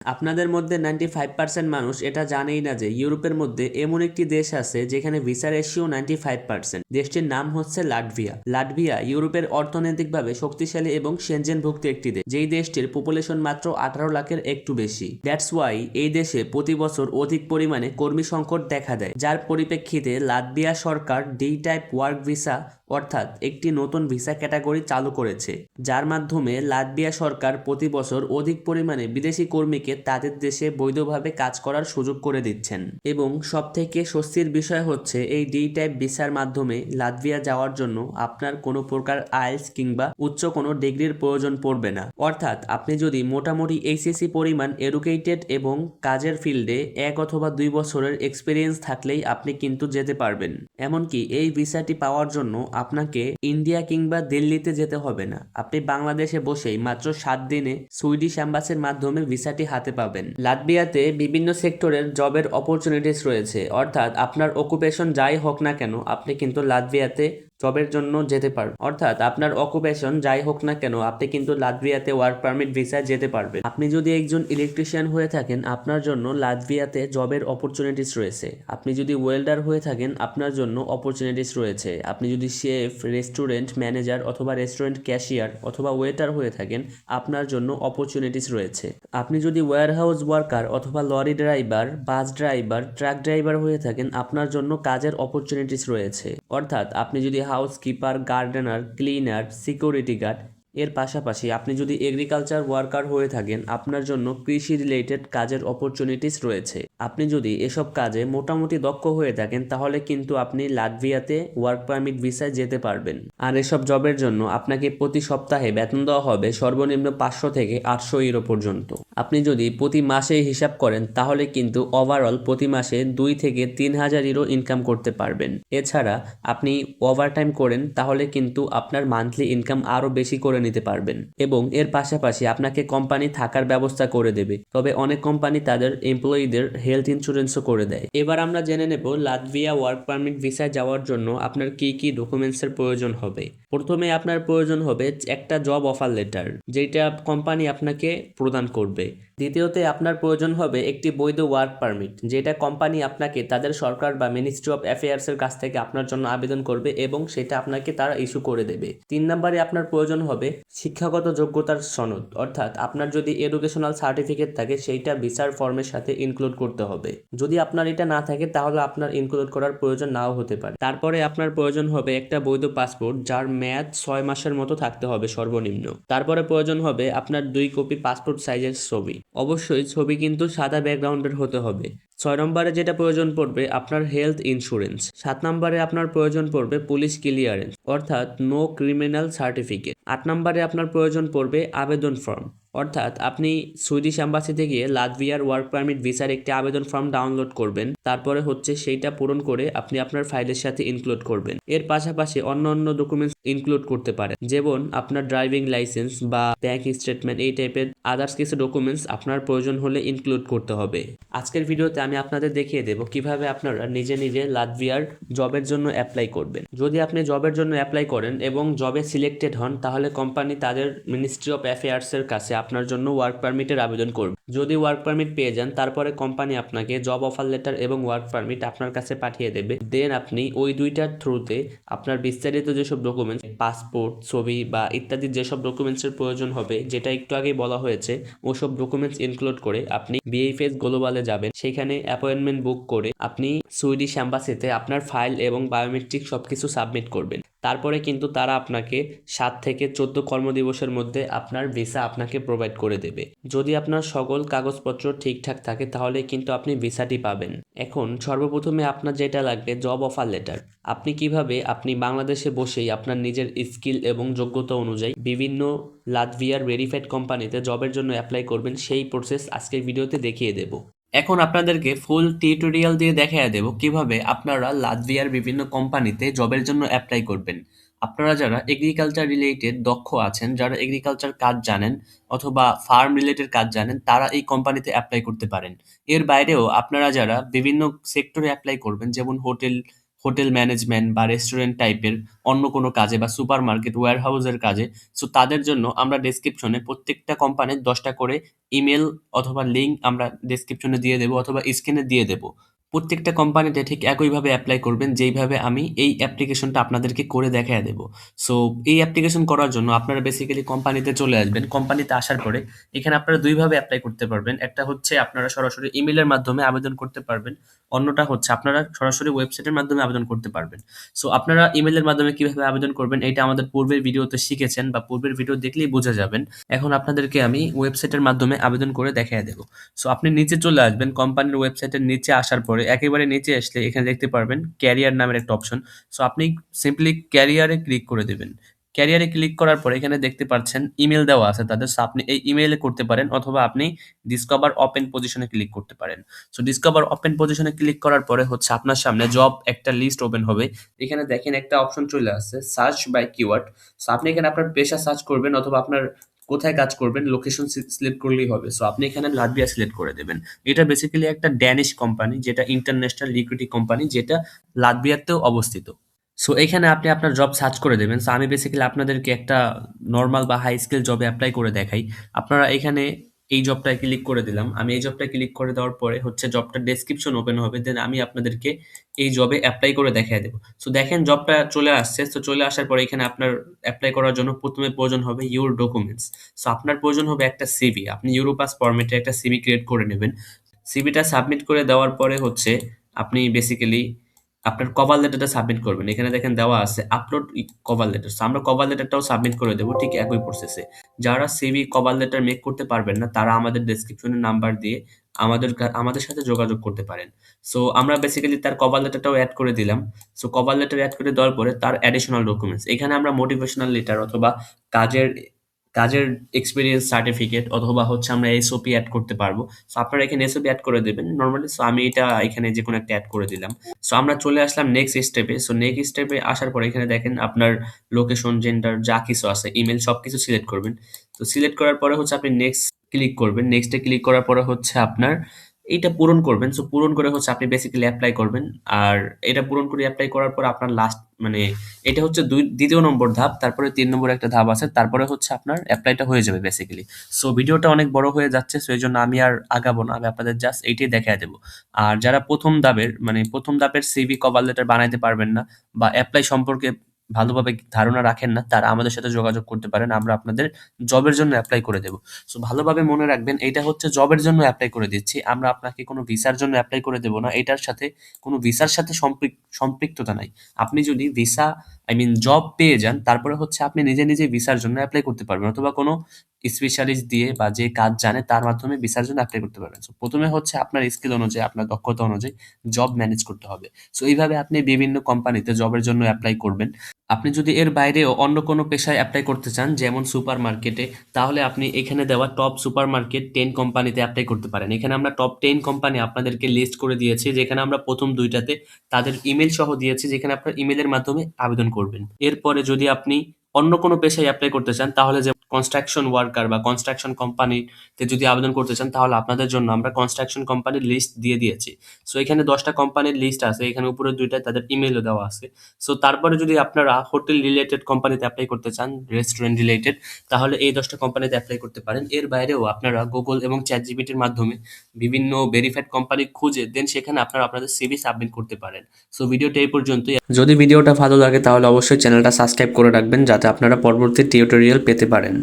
আপনাদের মধ্যে ninety five percent মানুষ এটা জানেই না যে ইউরোপের মধ্যে এমন একটি দেশ আছে যেখানে visa ratio ninety five percent দেশটির নাম হচ্ছে লাটভিয়া। লাটভিয়া ইউরোপের অর্থনৈতিকভাবে শক্তিশালী এবং সেনজেনভুক্ত একটি দেশ, যেই দেশটির পপুলেশন মাত্র আঠারো লাখের একটু বেশি। দ্যাটস ওয়াই এই দেশে প্রতি বছর অধিক পরিমাণে কর্মী সংকট দেখা দেয়, যার পরিপ্রেক্ষিতে লাটভিয়া সরকার ডি টাইপ ওয়ার্ক ভিসা অর্থাৎ একটি নতুন ভিসা ক্যাটাগরি চালু করেছে, যার মাধ্যমে লাটভিয়া সরকার প্রতি বছর অধিক পরিমাণে বিদেশি কর্মীকে তাদের দেশে বৈধভাবে কাজ করার সুযোগ করে দিচ্ছেন। এবং সবথেকে স্বস্তির বিষয় হচ্ছে এই ডি টাইপ ভিসার মাধ্যমে লাটভিয়া যাওয়ার জন্য আপনার কোনো প্রকার আইএলস কিংবা উচ্চ কোনো ডিগ্রির প্রয়োজন পড়বে না। অর্থাৎ আপনি যদি মোটামুটি এইচএসসি পরিমাণ এডুকেটেড এবং কাজের ফিল্ডে এক অথবা দুই বছরের এক্সপিরিয়েন্স থাকলেই আপনি কিন্তু যেতে পারবেন। এমনকি এই ভিসাটি পাওয়ার জন্য আপনাকে ইন্ডিয়া কিংবা দিল্লিতে যেতে হবে না। আপনি বাংলাদেশে বসেই মাত্র সাত দিনে সুইডিশ অ্যাম্বাসির মাধ্যমে ভিসাটি হাতে পাবেন। লাটভিয়াতে বিভিন্ন সেক্টরের জবের অপরচুনিটিস রয়েছে। অর্থাৎ আপনার অকুপেশন যাই হোক না কেন, আপনি কিন্তু লাটভিয়াতে জবের জন্য যেতে পারবেন অর্থাৎ আপনার অকুপেশন যাই হোক না কেন, আপনি কিন্তু লাটভিয়াতে ওয়ার্ক পারমিট ভিসায় যেতে পারবেন। আপনি যদি একজন ইলেকট্রিশিয়ান হয়ে থাকেন, আপনার জন্য লাটভিয়াতে জবের অপরচুনিটিস রয়েছে। আপনি যদি ওয়েল্ডার হয়ে থাকেন, আপনার জন্য অপরচুনিটিস রয়েছে। আপনি যদি শেফ রেস্টুরেন্ট ম্যানেজার অথবা রেস্টুরেন্ট ক্যাশিয়ার অথবা ওয়েটার হয়ে থাকেন, আপনার জন্য অপরচুনিটিস রয়েছে। আপনি যদি ওয়্যারহাউস ওয়ার্কার অথবা lorry driver bus driver truck driver হয়ে থাকেন, আপনার জন্য কাজের অপরচুনিটিস রয়েছে। অর্থাৎ আপনি যদি housekeeper, gardener, cleaner, security guard, এর পাশাপাশি আপনি যদি এগ্রিকালচার ওয়ার্কার হয়ে থাকেন, আপনার জন্য কৃষি রিলেটেড কাজের অপরচুনিটিস রয়েছে। আপনি যদি এসব কাজে মোটামুটি দক্ষ হয়ে থাকেন, তাহলে কিন্তু আপনি লাটভিয়াতে ওয়ার্ক পারমিট ভিসায় যেতে পারবেন। আর এসব জবের জন্য আপনাকে প্রতি সপ্তাহে বেতন দেওয়া হবে সর্বনিম্ন পাঁচশো থেকে আটশো ইউরো পর্যন্ত। আপনি যদি প্রতি মাসে হিসাব করেন, তাহলে কিন্তু ওভারঅল প্রতি মাসে দুই থেকে তিন হাজার ইউরো ইনকাম করতে পারবেন। এছাড়া আপনি ওভারটাইম করেন, তাহলে কিন্তু আপনার মান্থলি ইনকাম আরও বেশি করে নিতে পারবেন। এবং এর পাশাপাশি আপনাকে কোম্পানি থাকার ব্যবস্থা করে দেবে। তবে অনেক কোম্পানি তাদের এমপ্লয়ীদের হেলথ ইন্স্যুরেন্সও করে দেয়। এবার আমরা জেনে নেব লাটভিয়া ওয়ার্ক পারমিট ভিসায় যাওয়ার জন্য আপনার কি কি ডকুমেন্টসের প্রয়োজন হবে। প্রথমে আপনার প্রয়োজন হবে একটা জব অফার লেটার যেটা কোম্পানি আপনাকে প্রদান করবে। দ্বিতীয়তে আপনার প্রয়োজন হবে একটি বৈধ ওয়ার্ক পারমিট যেটা কোম্পানি আপনাকে তাদের সরকার বা মিনিস্ট্রি অফ অ্যাফেয়ার্সের কাছ থেকে আপনার জন্য আবেদন করবে এবং সেটা আপনাকে তারা ইস্যু করে দেবে। তিন নম্বরে আপনার প্রয়োজন হবে শিক্ষাগত যোগ্যতার সনদ, অর্থাৎ আপনার যদি এডুকেশনাল সার্টিফিকেট থাকে, সেইটা ভিসার ফর্মের সাথে ইনক্লুড করতে হবে। যদি আপনার এটা না থাকে, তাহলে আপনার ইনক্লুড করার প্রয়োজন নাও হতে পারে। তারপরে আপনার প্রয়োজন হবে একটা বৈধ পাসপোর্ট যার মেয়াদ ছয় মাসের মতো থাকতে হবে সর্বনিম্ন। তারপরে প্রয়োজন হবে আপনার দুই কপি পাসপোর্ট সাইজের ছবি। অবশ্যই ছবি কিন্তু সাদা ব্যাকগ্রাউন্ডের হতে হবে। ছয় নম্বরে যেটা প্রয়োজন পড়বে, আপনার হেলথ ইন্স্যুরেন্স সাত নম্বরে আপনার প্রয়োজন পড়বে পুলিশ ক্লিয়ারেন্স অর্থাৎ নো ক্রিমিনাল সার্টিফিকেট আট নম্বরে আপনার প্রয়োজন পড়বে আবেদন ফর্ম অর্থাৎ আপনি সুইডিশ অ্যাম্বাসিতে গিয়ে লাটভিয়ার ওয়ার্ক পারমিট ভিসার একটি আবেদন ফর্ম ডাউনলোড করবেন। তারপরে হচ্ছে সেইটা পূরণ করে আপনি আপনার ফাইলের সাথে ইনক্লুড করবেন। এর পাশাপাশি অন্য অন্য ডকুমেন্টস ইনক্লুড করতে পারেন। যেমন আপনার ড্রাইভিং লাইসেন্স বা ব্যাংক স্টেটমেন্ট এই টাইপের আদার্স কিছু ডকুমেন্টস আপনার প্রয়োজন হলে ইনক্লুড করতে হবে। আজকের ভিডিওতে আমি আপনাদের দেখিয়ে দেবো কীভাবে আপনারা নিজে নিজে লাটভিয়ার জবের জন্য অ্যাপ্লাই করবেন। যদি আপনি জবের জন্য অ্যাপ্লাই করেন এবং জবে সিলেক্টেড হন, তাহলে কোম্পানি তাদের মিনিস্ট্রি অফ অ্যাফেয়ার্সের কাছে আপনার জন্য ওয়ার্ক পারমিটের আবেদন করবে। যদি ওয়ার্ক পারমিট পেয়ে যান, তারপরে কোম্পানি আপনাকে জব অফার লেটার এবং ওয়ার্ক পারমিট আপনার কাছে পাঠিয়ে দেবে। দেন আপনি ওই দুইটার থ্রুতে আপনার বিস্তারিত যেসব ডকুমেন্টস পাসপোর্ট ছবি বা ইত্যাদি যেসব ডকুমেন্টসের প্রয়োজন হবে, যেটা একটু আগেই বলা হয়েছে, ওসব ডকুমেন্টস ইনক্লুড করে আপনি বিএফএস গ্লোবালে যাবেন। সেখানে অ্যাপয়েন্টমেন্ট বুক করে আপনি সুইডিশ অ্যাম্বাসিতে আপনার ফাইল এবং বায়োমেট্রিক সবকিছু সাবমিট করবেন। তারপরে কিন্তু তারা আপনাকে সাত থেকে চোদ্দ কর্মদিবসের মধ্যে আপনার ভিসা আপনাকে প্রোভাইড করে দেবে। যদি আপনার সকল কাগজপত্র ঠিকঠাক থাকে, তাহলে কিন্তু আপনি ভিসাটি পাবেন। এখন সর্বপ্রথমে আপনার যেটা লাগবে জব অফার লেটার আপনি কীভাবে আপনি বাংলাদেশে বসেই আপনার নিজের স্কিল এবং যোগ্যতা অনুযায়ী বিভিন্ন লাটভিয়ার ভেরিফাইড কোম্পানিতে জবের জন্য অ্যাপ্লাই করবেন, সেই প্রসেস আজকের ভিডিওতে দেখিয়ে দেব। এখন আপনাদেরকে ফুল টিউটোরিয়াল দিয়ে দেখা দেব কীভাবে আপনারা লাদভিয়ার বিভিন্ন কোম্পানিতে জবের জন্য অ্যাপ্লাই করবেন। আপনারা যারা এগ্রিকালচার রিলেটেড দক্ষ আছেন, যারা এগ্রিকালচার কাজ জানেন অথবা ফার্ম রিলেটেড কাজ জানেন, তারা এই কোম্পানিতে অ্যাপ্লাই করতে পারেন। এর বাইরেও আপনারা যারা বিভিন্ন সেক্টরে অ্যাপ্লাই করবেন, যেমন হোটেল হোটেল ম্যানেজমেন্ট বা রেস্টুরেন্ট টাইপের অন্য কোনো কাজে বা সুপার মার্কেট ওয়্যার হাউসের কাজে। সো তাদের জন্য আমরা ডেসক্রিপশনে প্রত্যেকটা কোম্পানির দশটা করে ইমেল অথবা লিঙ্ক আমরা ডেসক্রিপশনে দিয়ে দেবো অথবা স্ক্রিনে দিয়ে দেবো। প্রত্যেকটা কোম্পানিতে ঠিক একইভাবে অ্যাপ্লাই করবেন, যেইভাবে আমি এই অ্যাপ্লিকেশনটা আপনাদেরকে করে দেখায় দেবো। সো এই অ্যাপ্লিকেশন করার জন্য আপনারা বেসিক্যালি কোম্পানিতে চলে আসবেন। কোম্পানিতে আসার পরে এখানে আপনারা দুইভাবে অ্যাপ্লাই করতে পারবেন। একটা হচ্ছে আপনারা সরাসরি ইমেলের মাধ্যমে আবেদন করতে পারবেন। অন্যটা হচ্ছে আপনারা সরাসরি ওয়েবসাইটের মাধ্যমে আবেদন করতে পারবেন। সো আপনারা ইমেলের মাধ্যমে কীভাবে আবেদন করবেন এটা আমাদের পূর্বের ভিডিওতে শিখেছেন বা পূর্বের ভিডিও দেখলেই বোঝা যাবেন। এখন আপনাদেরকে আমি ওয়েবসাইটের মাধ্যমে আবেদন করে দেখায় দেবো। সো আপনি নিচে চলে আসবেন। কোম্পানির ওয়েবসাইটের নিচে আসার পরে একেবারে নিচে আসলে এখানে দেখতে পারবেন ক্যারিয়ার নামের একটা অপশন। সো আপনি সিম্পলি ক্যারিয়ারে ক্লিক করে দেবেন। ক্যারিয়ারে ক্লিক করার পরে এখানে দেখতে পাচ্ছেন ইমেল দেওয়া আছে তাদের। আপনি এই ইমেইলে করতে পারেন অথবা আপনি ডিসকভার ওপেন পজিশনে ক্লিক করতে পারেন। সো ডিসকভার ওপেন পজিশনে ক্লিক করার পরে হচ্ছে আপনার সামনে জব একটা লিস্ট ওপেন হবে। এখানে দেখেন একটা অপশন চলে আসছে সার্চ বাই কিওয়ার্ড সো আপনি এখানে আপনার পেশা সার্চ করবেন অথবা আপনার কোথায় কাজ করবেন লোকেশন সিলেক্ট করলেই হবে। সো আপনি এখানে লাটভিয়া সিলেক্ট করে দেবেন। এটা বেসিক্যালি একটা ড্যানিশ কোম্পানি যেটা ইন্টারন্যাশনাল লিকুইডিটি কোম্পানি যেটা লাটভিয়াতেও অবস্থিত। সো এখানে আপনি আপনার জব সার্চ করে দেবেন। সো আমি বেসিক্যালি আপনাদেরকে একটা নর্মাল বা হাই স্কিল জবে অ্যাপ্লাই করে দেখাই। আপনারা এখানে এই জবটায় ক্লিক করে দিলাম। আমি এই জবটায় ক্লিক করে দেওয়ার পরে হচ্ছে জবটার ডেসক্রিপশন ওপেন হবে দেন আমি আপনাদেরকে এই জবে অ্যাপ্লাই করে দেখাই দেবো। সো দেখেন জবটা চলে আসছে। তো চলে আসার পরে এখানে আপনার অ্যাপ্লাই করার জন্য প্রথমে প্রয়োজন হবে ইউর ডকুমেন্টস সো আপনার প্রয়োজন হবে একটা সিভি আপনি ইউরোপাস ফরম্যাটে একটা সিভি ক্রিয়েট করে নেবেন। সিভিটা সাবমিট করে দেওয়ার পরে হচ্ছে আপনি বেসিক্যালি আপনার কভার লেটারটা সাবমিট করবেন। এখানে দেখেন দেওয়া আছে আপলোড কভার লেটার আমরা কভার লেটারটাও সাবমিট করে দেবো ঠিক একই প্রসেসে যারা সিভি কভার লেটার মেক করতে পারবেন না, তারা আমাদের ডেসক্রিপশনে নাম্বার দিয়ে আমাদের আমাদের সাথে যোগাযোগ করতে পারেন। সো আমরা বেসিক্যালি তার কভার লেটারটাও অ্যাড করে দিলাম। সো কভার লেটার অ্যাড করে দেওয়ার পরে তার অ্যাডিশনাল ডকুমেন্টস এখানে আমরা মোটিভেশনাল লেটার অথবা কাজের কাজের এক্সপিরিয়েন্স সার্টিফিকেট অথবা হচ্ছে আমরা এসওপি অ্যাড করতে পারব। সো আপনারা এখানে এসওপি অ্যাড করে দেবেন নর্মালি সো আমি এটা এখানে যে কোনো একটা অ্যাড করে দিলাম। সো আমরা চলে আসলাম নেক্সট স্টেপে সো নেক্সট স্টেপে আসার পর এখানে দেখেন আপনার লোকেশন জেন্ডার যা কিছু আছে ইমেল সব কিছু সিলেক্ট করবেন। তো সিলেক্ট করার পরে হচ্ছে আপনি নেক্সট ক্লিক করবেন। নেক্সটে ক্লিক করার পরে হচ্ছে আপনার এইটা পূরণ করবেন। সো পূরণ করে হচ্ছে আপনি বেসিক্যালি অ্যাপ্লাই করবেন। আর এটা পূরণ করে অ্যাপ্লাই করার পর আপনার লাস্ট মানে এটা হচ্ছে দুই, দ্বিতীয় নম্বর ধাপ, তারপরে তিন নম্বর একটা ধাপ আছে, তারপরে হচ্ছে আপনার অ্যাপ্লাইটা হয়ে যাবে বেসিক্যালি সো ভিডিওটা অনেক বড় হয়ে যাচ্ছে সো এই জন্য আমি আর আগাবো না, আমি আপনাদের জাস্ট এইটাই দেখায় দেবো। আর যারা প্রথম ধাপের মানে প্রথম ধাপের সিভি কভার লেটার বানাইতে পারবেন না বা অ্যাপ্লাই সম্পর্কে ভালোভাবে ধারণা রাখেন না, তারা আমাদের সাথে যোগাযোগ করতে পারেন, আমরা আপনাদের জবের জন্য অ্যাপ্লাই করে দেবো। সো ভালোভাবে মনে রাখবেন, এটা হচ্ছে জবের জন্য অ্যাপ্লাই করে দিচ্ছি, আমরা আপনাকে কোনো ভিসার জন্য অ্যাপ্লাই করে দেবো না, এটার সাথে, কোনো ভিসার সাথে সম্পৃক- সম্পৃক্ততা নাই। আপনি যদি ভিসা আই মিন জব পেয়ে যান, তারপরে হচ্ছে আপনি নিজে নিজে ভিসার জন্য অ্যাপ্লাই করতে পারবেন অথবা কোনো স্পেশালিস্ট দিয়ে বা যে কাজ জানে তার মাধ্যমে ভিসার জন্য অ্যাপ্লাই করতে পারবেন। সো প্রথমে হচ্ছে আপনার স্কিল অনুযায়ী, আপনার দক্ষতা অনুযায়ী জব ম্যানেজ করতে হবে। সো এইভাবে আপনি বিভিন্ন কোম্পানিতে জবের জন্য অ্যাপ্লাই করবেন। আপনি যদি এর বাইরেও অন্য কোনো পেশায় অ্যাপ্লাই করতে চান, যেমন সুপার মার্কেটে তাহলে আপনি এখানে দেওয়া টপ সুপার মার্কেট টেন কোম্পানিতে অ্যাপ্লাই করতে পারেন। এখানে আমরা টপ টেন কোম্পানি আপনাদেরকে লিস্ট করে দিয়েছি, যেখানে আমরা প্রথম দুইটাতে তাদের ইমেল সহ দিয়েছি, যেখানে আপনার ইমেলের মাধ্যমে আবেদন করবেন। এরপরে যদি আপনি অন্য কোনো পেশায় অ্যাপ্লাই করতে চান, তাহলে যে কনস্ট্রাকশন ওয়ার্কার বা কনস্ট্রাকশন কোম্পানিতে যদি আবেদন করতে চান, তাহলে আপনাদের জন্য আমরা কনস্ট্রাকশন কোম্পানির লিস্ট দিয়ে দিয়েছি। সো এখানে দশটা কোম্পানির লিস্ট আছে, এখানে উপরে দুইটায় তাদের ইমেলও দেওয়া আছে। সো তারপরে যদি আপনারা হোটেল রিলেটেড কোম্পানিতে অ্যাপ্লাই করতে চান রেস্টুরেন্ট রিলেটেড তাহলে এই দশটা কোম্পানিতে অ্যাপ্লাই করতে পারেন। এর বাইরেও আপনারা গুগল এবং চ্যাট জিপিটির মাধ্যমে বিভিন্ন ভেরিফাইড কোম্পানি খুঁজে দেন সেখানে আপনারা আপনাদের সিভি সাবমিট করতে পারেন। সো ভিডিওটা এই পর্যন্তই। যদি ভিডিওটা ভালো লাগে, তাহলে অবশ্যই চ্যানেলটা সাবস্ক্রাইব করে রাখবেন, যাতে আপনারা পরবর্তী টিউটোরিয়াল পেতে পারেন।